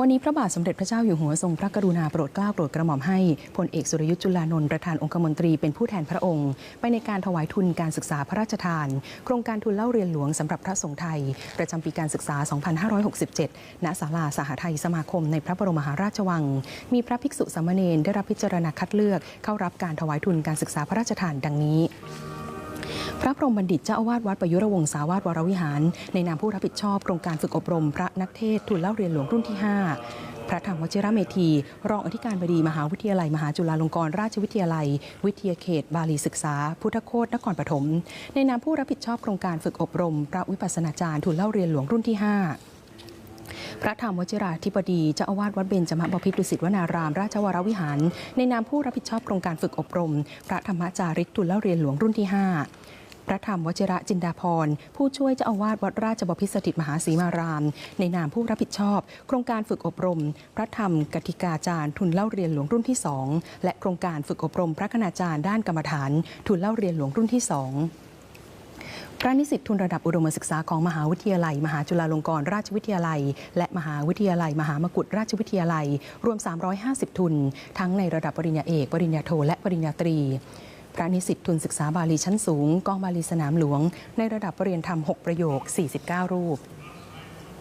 วันนี้พระบาทสมเด็จพระเจ้าอยู่หัวทรงพระกรุณาโปรดเกล้าโปรดกระหม่อมให้พลเอกสุรยุทธ์จุลานนท์ประธานองคมนตรีเป็นผู้แทนพระองค์ ไปในการถวายทุนการศึกษาพระราชทาน โครงการทุนเล่าเรียนหลวงสำหรับพระสงฆ์ไทย ประจำปีการศึกษา 2567 ณ ศาลาสหไทยสมาคมในพระบรมมหาราชวัง มีพระภิกษุสามเณรได้รับพิจารณาคัดเลือกเข้ารับการถวายทุนการศึกษาพระราชทานดังนี้ พระพรหมบัณฑิตเจ้าอาวาสวัดประยุรวงศาวาสวรวิหาร ในนามผู้รับผิดชอบโครงการฝึกอบรม พระนักเทศทุนเล่าเรียนหลวงรุ่นที่ 5 พระธรรมวชิระเมธี รองอธิการบดีมหาวิทยาลัย มหาจุฬาลงกรณราชวิทยาลัย วิทยาเขต บาลีศึกษา พุทธโคตนครปฐมในนามผู้รับผิดชอบโครงการฝึกอบรม พระวิปัสสนาจารย์ทุนเล่าเรียนหลวงรุ่นที่ 5พระธรรมวชิราธิบดีเจ้าอาวาสวัดเบญจมบพิตรดุสิตวนาราม ราชวรวิหาร ในนามผู้รับผิดชอบโครงการฝึกอบรม พระธรรมจาริกทุนเล่าเรียนหลวงรุ่นที่ 5 พระธรรมวชิระจินดาพร ผู้ช่วยเจ้าอาวาสวัดราชบพิตรสถิตมหาศรีมาราม ในนามผู้รับผิดชอบ โครงการฝึกอบรม พระธรรมกติกาจารย์ทุนเล่าเรียนหลวงรุ่นที่ 2 และโครงการฝึกอบรม พระคณาจารย์ด้านกรรมฐาน ทุนเล่าเรียนหลวงรุ่นที่ 2พระนิสิตทุนระดับอุดมศึกษาของมหาวิทยาลัย มหาจุฬาลงกรณราชวิทยาลัย และมหาวิทยาลัย มหามกุฏราชวิทยาลัย รวม 350 ทุน ทั้งในระดับปริญญาเอก ปริญญาโท และปริญญาตรี การนิสิตทุนศึกษาบาลีชั้นสูงกองบาลีสนามหลวง ในระดับปรริญญาธรรม 6 ประโยค 49 รูป